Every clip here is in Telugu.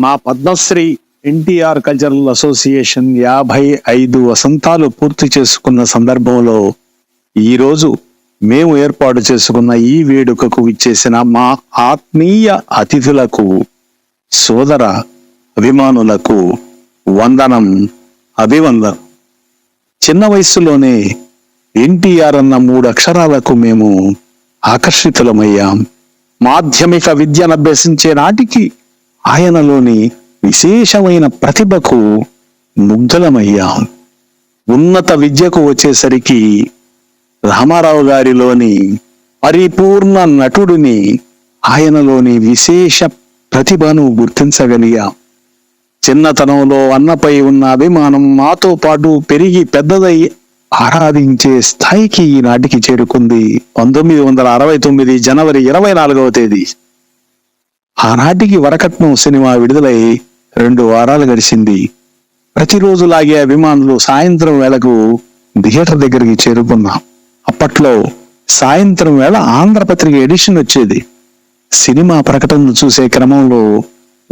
మా పద్మశ్రీ ఎన్టీఆర్ కల్చరల్ అసోసియేషన్ యాభై ఐదు వసంతాలు పూర్తి చేసుకున్న సందర్భంలో ఈరోజు మేము ఏర్పాటు చేసుకున్న ఈ వేడుకకు ఇచ్చేసిన మా ఆత్మీయ అతిథులకు సోదర అభిమానులకు వందనం అభివందనం. చిన్న వయసులోనే ఎన్టీఆర్ అన్న మూడు అక్షరాలకు మేము ఆకర్షితులమయ్యాం. మాధ్యమిక విద్యను అభ్యసించే నాటికి ఆయనలోని విశేషమైన ప్రతిభకు ముగ్ధలమయ్యాం. ఉన్నత విద్యకు వచ్చేసరికి రామారావు గారిలోని పరిపూర్ణ నటుడిని ఆయనలోని విశేష ప్రతిభను గుర్తించగలిగాం. చిన్నతనంలో అన్నపై ఉన్న అభిమానం మాతో పాటు పెరిగి పెద్దదై ఆరాధించే స్థాయికి ఈనాటికి చేరుకుంది. పంతొమ్మిది వందల అరవై తొమ్మిది జనవరి ఇరవై నాలుగవ తేదీ. ఆనాటికి వరకట్నం సినిమా విడుదలై రెండు వారాలు గడిచింది. ప్రతిరోజులాగే అభిమానులు సాయంత్రం వేళకు థియేటర్ దగ్గరికి చేరుకున్నాం. అప్పట్లో సాయంత్రం వేళ ఆంధ్రపత్రిక ఎడిషన్ వచ్చేది. సినిమా ప్రకటనలు చూసే క్రమంలో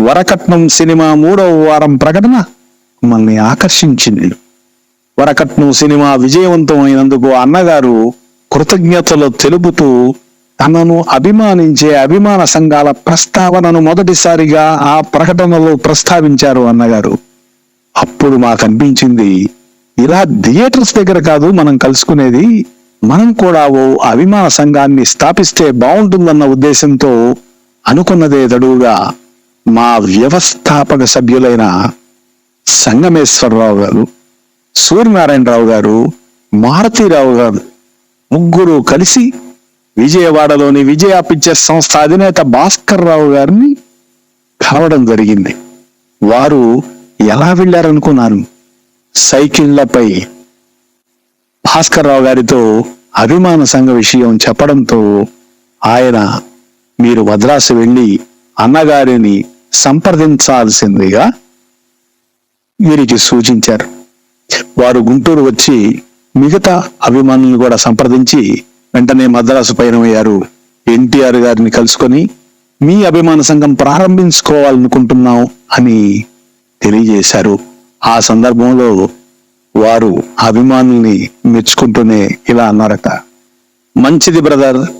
వరకట్నం సినిమా మూడవ వారం ప్రకటన మమ్మల్ని ఆకర్షించింది. వరకట్నం సినిమా విజయవంతం అయినందుకు అన్నగారు కృతజ్ఞతలు తెలుపుతూ తనను అభిమానించే అభిమాన సంఘాల ప్రస్తావనను మొదటిసారిగా ఆ ప్రకటనలో ప్రస్తావించారు అన్నగారు. అప్పుడు మాకు అనిపించింది ఇలా థియేటర్స్ దగ్గర కాదు మనం కలుసుకునేది మనం కూడా ఓ అభిమాన సంఘాన్ని స్థాపిస్తే బాగుంటుందన్న ఉద్దేశంతో అనుకున్నదే తడువుగా మా వ్యవస్థాపక సభ్యులైన సంగమేశ్వరరావు గారు సూర్యనారాయణరావు గారు మారుతీరావు గారు ముగ్గురు కలిసి విజయవాడలోని విజయ పిక్చర్స్ సంస్థ అధినేత భాస్కర్ రావు గారిని కలవడం జరిగింది. వారు ఎలా వెళ్ళారనుకున్నాను. సైకిళ్ళపై భాస్కర్ రావు గారితో అభిమాన సంఘ విషయం చెప్పడంతో ఆయన మీరు మద్రాసు వెళ్ళి అన్నగారిని సంప్రదించాల్సిందిగా వీరికి సూచించారు. వారు గుంటూరు వచ్చి మిగతా అభిమానులను కూడా సంప్రదించి వెంటనే మద్రాసు పయనమయ్యారు. ఎన్టీఆర్ గారిని కలుసుకొని మీ అభిమాన సంఘం ప్రారంభించుకోవాలనుకుంటున్నాం అని తెలియజేశారు. ఆ సందర్భంలో వారు అభిమానుల్ని మెచ్చుకుంటూనే ఇలా అన్నారట. మంచిది బ్రదర్.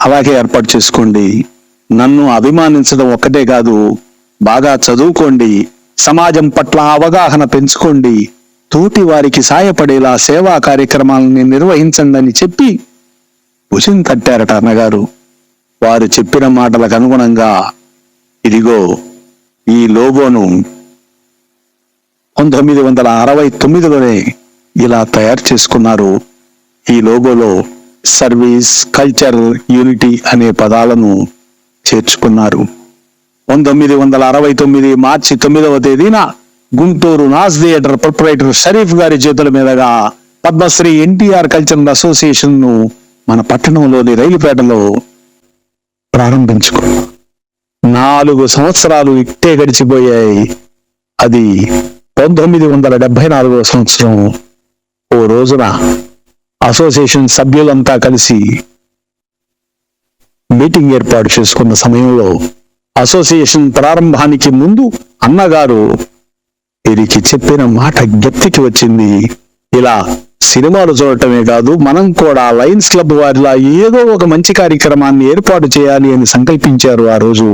అలాగే ఏర్పాటు చేసుకోండి. నన్ను అభిమానించడం ఒక్కటే కాదు బాగా చదువుకోండి. సమాజం పట్ల అవగాహన పెంచుకోండి. తోటి వారికి సాయపడేలా సేవా కార్యక్రమాలని నిర్వహించండి చెప్పి భుజం తట్టారట అన్నగారు. వారు చెప్పిన మాటలకు అనుగుణంగా ఇదిగో ఈ లోగోను పంతొమ్మిది వందల అరవై తొమ్మిదిలోనే ఇలా తయారు చేసుకున్నారు. ఈ లోగోలో సర్వీస్ కల్చర్ యూనిటీ అనే పదాలను చేర్చుకున్నారు. పంతొమ్మిది వందల అరవై తొమ్మిది మార్చి తొమ్మిదవ తేదీన గుంటూరు నాస్ థియేటర్ ప్రొపరేటర్ షరీఫ్ గారి చేతుల మీదుగా పద్మశ్రీ ఎన్టీఆర్ కల్చరల్ అసోసియేషన్ను మన పట్టణంలోని రైలుపేటలో ప్రారంభించుకో. నాలుగు సంవత్సరాలు ఇట్టే గడిచిపోయాయి. అది పంతొమ్మిది వందల డెబ్బై నాలుగవ సంవత్సరం. ఓ రోజున అసోసియేషన్ సభ్యులంతా కలిసి మీటింగ్ ఏర్పాటు చేసుకున్న సమయంలో అసోసియేషన్ ప్రారంభానికి ముందు అన్నగారు వీరికి చెప్పిన మాట గట్టికి వచ్చింది. ఇలా సినిమాలు చూడటమే కాదు మనం కూడా లయన్స్ క్లబ్ వారిలా ఏదో ఒక మంచి కార్యక్రమాన్ని ఏర్పాటు చేయాలి అని సంకల్పించారు ఆ రోజు.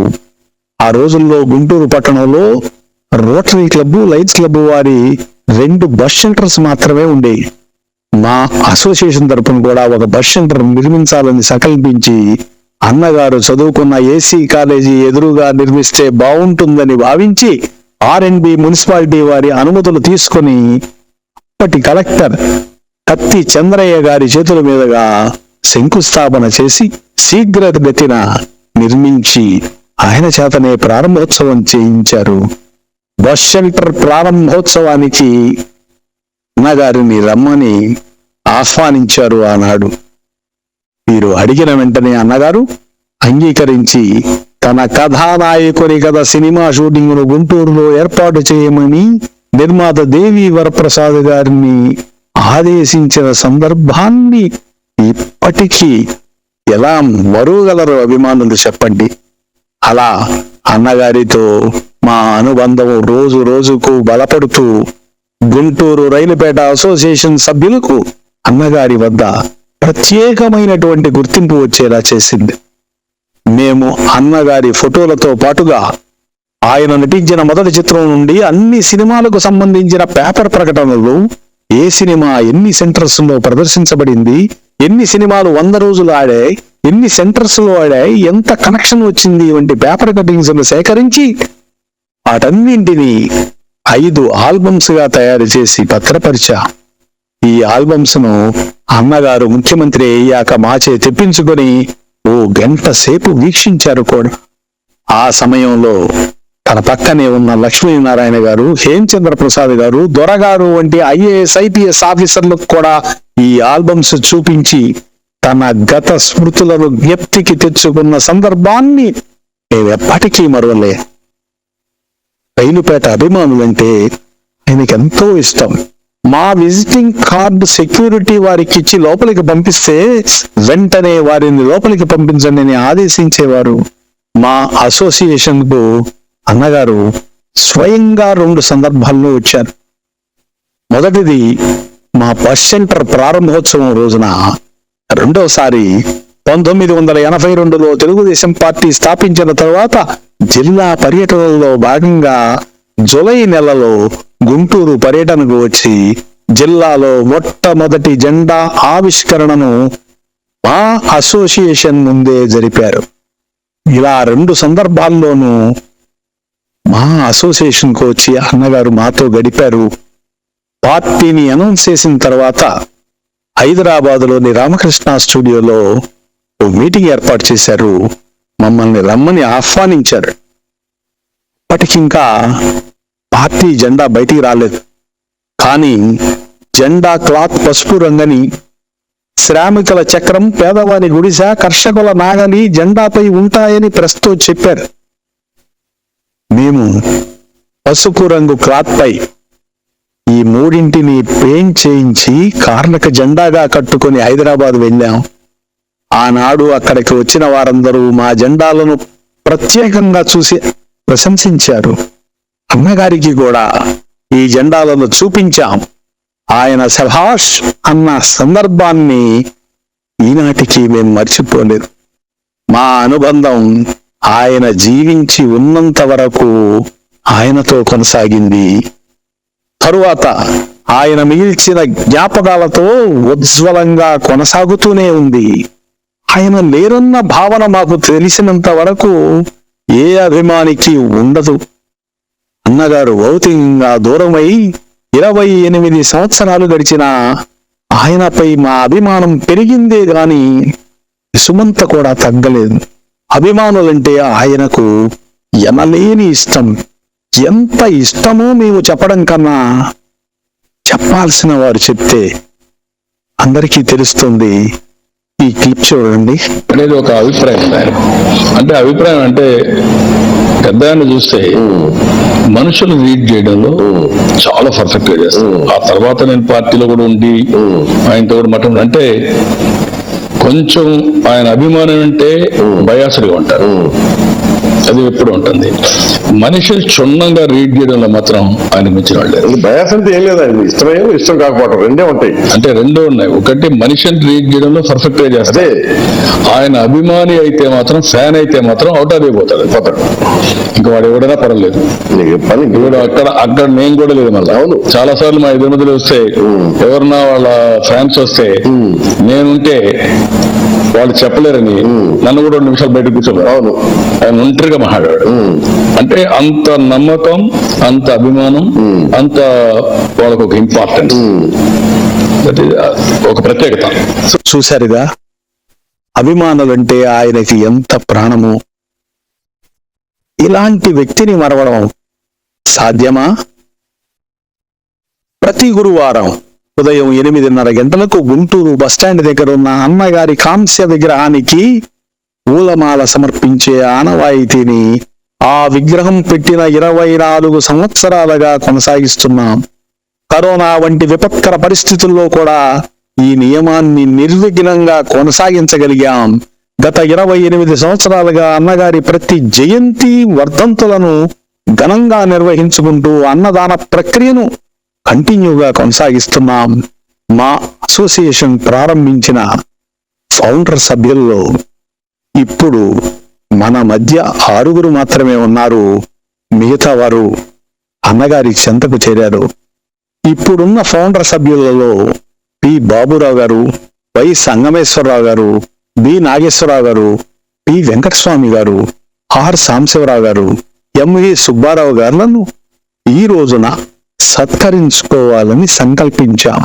ఆ రోజుల్లో గుంటూరు పట్టణంలో రోటరీ క్లబ్ లయన్స్ క్లబ్ వారి రెండు బస్ షెల్టర్స్ మాత్రమే ఉండేవి మా అసోసియేషన్ తరపున కూడా ఒక బస్ షెల్టర్ నిర్మించాలని సంకల్పించి అన్నగారు చదువుకున్న ఏసీ కాలేజీ ఎదురుగా నిర్మిస్తే బాగుంటుందని భావించి ఆర్ మున్సిపాలిటీ వారి అనుమతులు తీసుకొని అప్పటి కలెక్టర్ కత్తి చంద్రయ్య గారి చేతుల మీదుగా శంకుస్థాపన చేసి శీఘ్రగతిన నిర్మించి ఆయన చేతనే ప్రారంభోత్సవం చేయించారు. బస్ షెల్టర్ ప్రారంభోత్సవానికి అన్నగారిని రమ్మని ఆహ్వానించారు ఆనాడు. వీరు అడిగిన వెంటనే అన్నగారు అంగీకరించి తన కథానాయకుని కథ సినిమా షూటింగ్ను గుంటూరులో ఏర్పాటు చేయమని నిర్మాత దేవి వరప్రసాద్ గారిని ఆదేశించిన సందర్భాన్ని ఇప్పటికీ ఎలా మరుగలరు అభిమానులు చెప్పండి. అలా అన్నగారితో మా అనుబంధం రోజు రోజుకు బలపడుతూ గుంటూరు రైలుపేట అసోసియేషన్ సభ్యులకు అన్నగారి వద్ద ప్రత్యేకమైనటువంటి గుర్తింపు వచ్చేలా చేసింది. మేము అన్నగారి ఫోటోలతో పాటుగా ఆయన నటించిన మొదటి చిత్రం నుండి అన్ని సినిమాలకు సంబంధించిన పేపర్ ప్రకటనలు ఏ సినిమా ఎన్ని సెంటర్స్లో ప్రదర్శించబడింది ఎన్ని సినిమాలు వంద రోజులు ఆడాయి ఎన్ని సెంటర్స్లో ఆడాయి ఎంత కనెక్షన్ వచ్చింది వంటి పేపర్ కటింగ్స్ సేకరించి వాటన్నింటినీ ఐదు ఆల్బమ్స్గా తయారు చేసి భద్రపరిచా. ఈ ఆల్బమ్స్ను అన్నగారు ముఖ్యమంత్రి అయ్యాక మాచే తెప్పించుకొని ఓ గంట సేపు వీక్షించారు కూడా. ఆ సమయంలో తన పక్కనే ఉన్న లక్ష్మీనారాయణ గారు హేమచంద్ర ప్రసాద్ గారు దొరగారు వంటి ఐఏఎస్ ఐపీఎస్ ఆఫీసర్లకు కూడా ఈ ఆల్బమ్స్ చూపించి తన గత స్మృతులను జ్ఞప్తికి తెచ్చుకున్న సందర్భాన్ని మేమెప్పటికీ మరవలే. రైలుపేట అభిమానులంటే ఆయనకి ఎంతో ఇష్టం. మా విజిటింగ్ కార్డు సెక్యూరిటీ వారికి ఇచ్చి లోపలికి పంపిస్తే వెంటనే వారిని లోపలికి పంపించండి అని ఆదేశించేవారు. మా అసోసియేషన్కు అన్నగారు స్వయంగా రెండు సందర్భాల్లో వచ్చారు. మొదటిది మా బస్ సెంటర్ ప్రారంభోత్సవం రోజున రెండోసారి పంతొమ్మిది వందల ఎనభై రెండులో తెలుగుదేశం పార్టీ స్థాపించిన తర్వాత జిల్లా పర్యటనలో భాగంగా జులై నెలలో గుంటూరు పర్యటనకు వచ్చి జిల్లాలో మొట్టమొదటి జెండా ఆవిష్కరణను మా అసోసియేషన్ ముందే జరిపారు. ఇలా రెండు సందర్భాల్లోనూ మా అసోసియేషన్కు వచ్చి అన్నగారు మాతో గడిపారు. పార్టీని అనౌన్స్ చేసిన తర్వాత హైదరాబాదులోని రామకృష్ణ స్టూడియోలో ఓ మీటింగ్ ఏర్పాటు చేశారు. మమ్మల్ని రమ్మని ఆహ్వానించారు. అప్పటికింకా పార్టీ జెండా బయటికి రాలేదు. కానీ జెండా క్లాత్ పసుపు రంగని శ్రామికుల చక్రం పేదవారి గుడిస కర్షకుల నాగలి జెండాపై ఉంటాయని ప్రస్తుతం చెప్పారు. మేము పసుపు రంగు క్లాత్ పై ఈ మూడింటిని పెయింట్ చేయించి కార్లకు జెండాగా కట్టుకొని హైదరాబాద్ వెళ్ళాం. ఆనాడు అక్కడికి వచ్చిన వారందరూ మా జెండాలను ప్రత్యేకంగా చూసి ప్రశంసించారు. అన్నగారికి కూడా ఈ జెండాలను చూపించాం. ఆయన సభాష్ అన్న సందర్భాన్ని ఈనాటికి మేము మర్చిపోలేదు. మా అనుబంధం ఆయన జీవించి ఉన్నంత వరకు ఆయనతో కొనసాగింది. తరువాత ఆయన మిగిల్చిన జ్ఞాపకాలతో ఉజ్వలంగా కొనసాగుతూనే ఉంది. ఆయన లేరన్న భావన మాకు తెలిసినంత వరకు ఏ అభిమానికి ఉండదు. అన్నగారు భౌతికంగా దూరమై ఇరవై ఎనిమిది సంవత్సరాలు గడిచినా ఆయనపై మా అభిమానం పెరిగిందే గాని సుమంత కూడా తగ్గలేదు. అభిమానులంటే ఆయనకు ఎనలేని ఇష్టం. ఎంత ఇష్టమో మేము చెప్పడం కన్నా చెప్పాల్సిన వారు చెప్తే అందరికీ తెలుస్తుంది ఈ క్లిప్ చూడండి అనేది ఒక అభిప్రాయం. అంటే అభిప్రాయం అంటే పెద్ద చూస్తే మనుషులు రీడ్ చేయడంలో చాలా పర్ఫెక్ట్గా చేస్తారు. ఆ తర్వాత నేను పార్టీలో కూడా ఉండి ఆయనతో కూడా మటం అంటే కొంచెం ఆయన అభిమానం అంటే బయాసుడిగా ఉంటారు. అది ఎప్పుడు ఉంటుంది? మనిషిని క్షుణ్ణంగా రీడ్ చేయడంలో మాత్రం ఆయన మించిన వాళ్ళు. బయాస్ అంటే ఏం లేదండి ఇష్టమే ఇష్టం కాకపోవడం రెండే ఉంటాయి. అంటే రెండో ఉన్నాయి. ఒకటి మనిషిని రీడ్ చేయడంలో పర్ఫెక్ట్గా చేస్తారు. అదే. ఆయన అభిమాని అయితే మాత్రం ఫ్యాన్ అయితే మాత్రం అవుట్ అయిపోతాడు పోతాడు. ఇంకా వాడు ఎవడైనా పర్వాలేదు. పని ఇప్పుడు అక్కడ అక్కడ నేను కూడా లేదు మళ్ళీ. అవును. చాలా సార్లు మా ఎదురు మధ్యలో వస్తే ఎవరన్నా వాళ్ళ ఫ్యాన్స్ వస్తే నేనుంటే వాళ్ళు చెప్పలేరని నన్ను కూడా రెండు నిమిషాలు బయట కూర్చోలేదు అవును. ఆయన ఒంటరిగా మాట్లాడాడు. అంటే అంత నమ్మకం అంత అభిమానం అంత వాళ్ళకు ఒక ఇంపార్టెన్స్ ఒక ప్రత్యేకత. చూశారుగా? అభిమానులంటే ఆయనకి ఎంత ప్రాణము? ఇలాంటి వ్యక్తిని మరవడం సాధ్యమా? ప్రతి గురువారం ఉదయం ఎనిమిదిన్నర గంటలకు గుంటూరు బస్టాండ్ దగ్గర ఉన్న అన్నగారి కాంస్య విగ్రహానికి పూలమాల సమర్పించే ఆనవాయితీని ఆ విగ్రహం పెట్టిన ఇరవై నాలుగు సంవత్సరాలుగా కొనసాగిస్తున్నాం కరోనా వంటి విపత్కర పరిస్థితుల్లో కూడా ఈ నియమాన్ని నిర్విఘ్నంగా కొనసాగించగలిగాం. గత ఇరవై ఎనిమిది సంవత్సరాలుగా అన్నగారి ప్రతి జయంతి వర్ధంతులను ఘనంగా నిర్వహించుకుంటూ అన్నదాన ప్రక్రియను కంటిన్యూగా కొనసాగిస్తున్నాం. మా అసోసియేషన్ ప్రారంభించిన ఫౌండర్ సభ్యుల్లో ఇప్పుడు మన మధ్య ఆరుగురు మాత్రమే ఉన్నారు. మిగతా వారు అన్నగారి చెంతకు చేరారు. ఇప్పుడున్న ఫౌండర్ సభ్యులలో పి. బాబురావు గారు వై. సంగమేశ్వరరావు గారు బి. నాగేశ్వరరావు గారు పి. వెంకటస్వామి గారు ఆర్. సాంబశివరావు గారు ఎంవి సుబ్బారావు గారులను ఈ రోజున సత్కరించుకోవాలని సంకల్పించాం.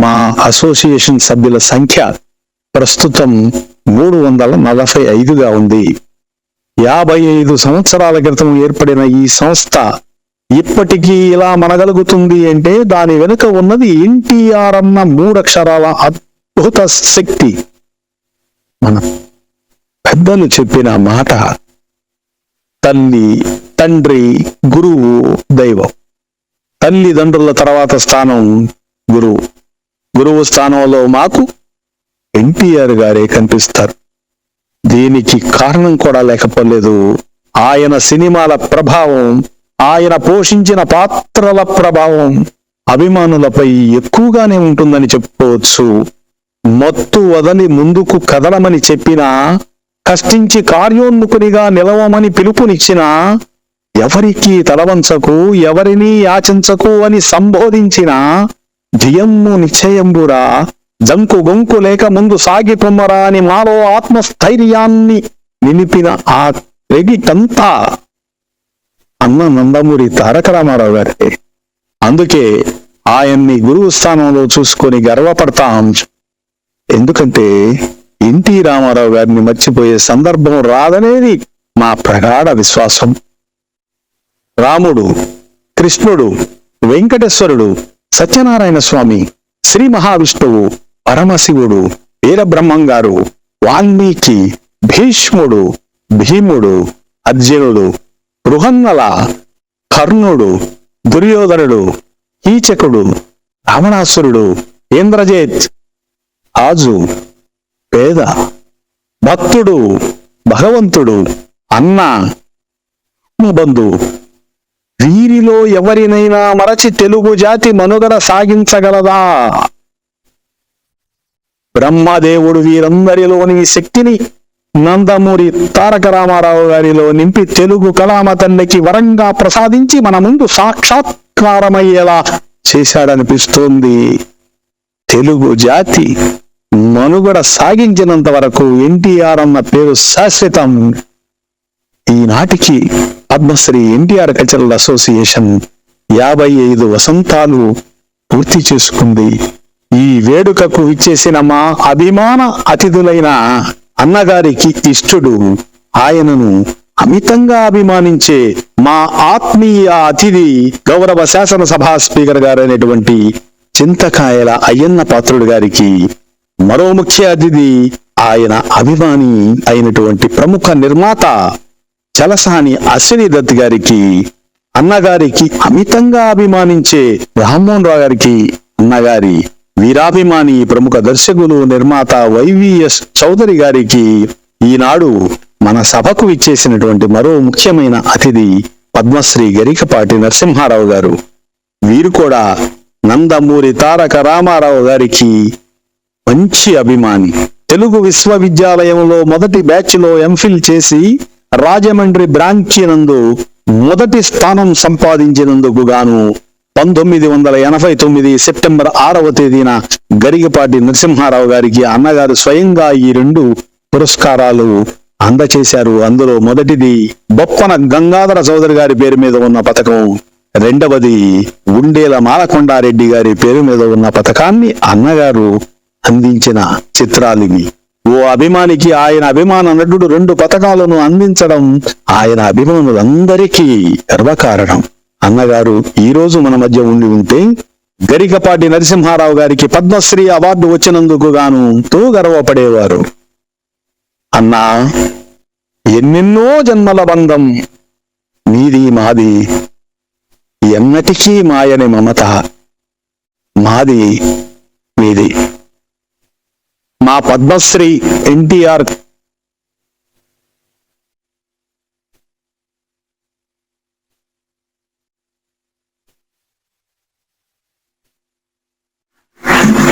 మా అసోసియేషన్ సభ్యుల సంఖ్య ప్రస్తుతం మూడు వందల నలభై ఐదుగా ఉంది. యాభై ఐదు సంవత్సరాల క్రితం ఏర్పడిన ఈ సంస్థ ఇప్పటికీ ఇలా మనగలుగుతుంది అంటే దాని వెనుక ఉన్నది ఎన్టీఆర్ అన్న మూడక్షరాల అద్భుత శక్తి. మన పెద్దలు చెప్పిన మాట తల్లి తండ్రి గురువు దైవం. తల్లిదండ్రుల తర్వాత స్థానం గురువు. గురువు స్థానంలో మాకు ఎన్టీఆర్ గారే కనిపిస్తారు. దీనికి కారణం కూడా లేకపోలేదు. ఆయన సినిమాల ప్రభావం ఆయన పోషించిన పాత్రల ప్రభావం అభిమానులపై ఎక్కువగానే ఉంటుందని చెప్పుకోవచ్చు. మత్తు వదని ముందుకు కదలమని చెప్పినా కష్టించి కార్యోన్ముఖునిగా నిలవమని పిలుపునిచ్చినా ఎవరికి తలవంచకు ఎవరిని యాచించకు అని సంబోధించిన ధియమ్ము నిశ్చయంబురా జంకు గొంకు లేక ముందు సాగి పొమ్మరా అని మాలో ఆత్మస్థైర్యాన్ని నిలిపిన ఆ క్రెడిటంతా అన్న నందమూరి తారక రామారావు గారి అందుకే ఆయన్ని గురువు స్థానంలో చూసుకొని గర్వపడతాం. ఎందుకంటే ఎన్టీ రామారావు గారిని మర్చిపోయే సందర్భం రాదనేది మా ప్రగాఢ విశ్వాసం. రాముడు కృష్ణుడు వెంకటేశ్వరుడు సత్యనారాయణ స్వామి శ్రీ మహావిష్ణువు పరమశివుడు వీరబ్రహ్మం గారు వాల్మీకి భీష్ముడు భీముడు అర్జునుడు బృహన్నల కర్ణుడు దుర్యోధనుడు కీచకుడు రావణాసురుడు ఇంద్రజేత్ రాజు పేద భక్తుడు భగవంతుడు అన్న బంధు వీరిలో ఎవరినైనా మరచి తెలుగు జాతి మనుగడ సాగించగలదా? బ్రహ్మదేవుడు వీరందరిలోని శక్తిని నందమూరి తారక రామారావు గారిలో నింపి తెలుగు కళామ తల్లికి వరంగా ప్రసాదించి మన ముందు సాక్షాత్కారమయ్యేలా చేశాడనిపిస్తోంది. తెలుగు జాతి మనుగడ సాగించినంత వరకు ఎన్టీఆర్ అన్న పేరు శాశ్వతం. ఈనాటికి పద్మశ్రీ ఎన్టీఆర్ కల్చరల్ అసోసియేషన్ యాభై ఐదు వసంతాలు పూర్తి చేసుకుంది. ఈ వేడుకకు ఇచ్చేసిన మా అభిమాన అతిథులైన అన్నగారికి ఇష్టుడు. ఆయనను అమితంగా అభిమానించే మా ఆత్మీయ అతిథి గౌరవ శాసనసభా స్పీకర్ గారైనటువంటి చింతకాయల అయ్యన్న పాత్రుడు గారికి మరో ముఖ్య అతిథి ఆయన అభిమాని అయినటువంటి ప్రముఖ నిర్మాత చలసాని అశ్విని దత్ గారికి అన్నగారికి అమితంగా అభిమానించే రామ్మోహన్ రావు గారికి అన్నగారి వీరాభిమాని ప్రముఖ దర్శకులు నిర్మాత వైవిఎస్ చౌదరి గారికి ఈనాడు మన సభకు ఇచ్చేసినటువంటి మరో ముఖ్యమైన అతిథి పద్మశ్రీ గరికపాటి నరసింహారావు గారు. వీరు కూడా నందమూరి తారక రామారావు గారికి మంచి అభిమాని. తెలుగు విశ్వవిద్యాలయంలో మొదటి బ్యాచ్లో ఎంఫిల్ చేసి రాజమండ్రి బ్రాంచి నందు మొదటి స్థానం సంపాదించినందుకు గాను పంతొమ్మిది వందల ఎనభై తొమ్మిది సెప్టెంబర్ ఆరవ తేదీన గరిగపాటి నరసింహారావు గారికి అన్నగారు స్వయంగా ఈ రెండు పురస్కారాలు అందచేశారు. అందులో మొదటిది బొప్పన గంగాధర చౌదరి గారి పేరు మీద ఉన్న పథకం రెండవది ఉండేల మాలకొండారెడ్డి గారి పేరు మీద ఉన్న పథకాన్ని అన్నగారు అందించిన చిత్రాలివి. ఓ అభిమానికి ఆయన అభిమాన నటుడు రెండు పథకాలను అందించడం ఆయన అభిమానులందరికీ గర్వకారణం. అన్నగారు ఈ రోజు మన మధ్య ఉండి ఉంటే గరికపాటి నరసింహారావు గారికి పద్మశ్రీ అవార్డు వచ్చినందుకు గాను ఎంతో గర్వపడేవారు. అన్నా ఎన్నెన్నో జన్మల బంధం మీది మాది ఎన్నటికీ మాయని మమత మాది మీది. మా పద్మశ్రీ ఎన్టీఆర్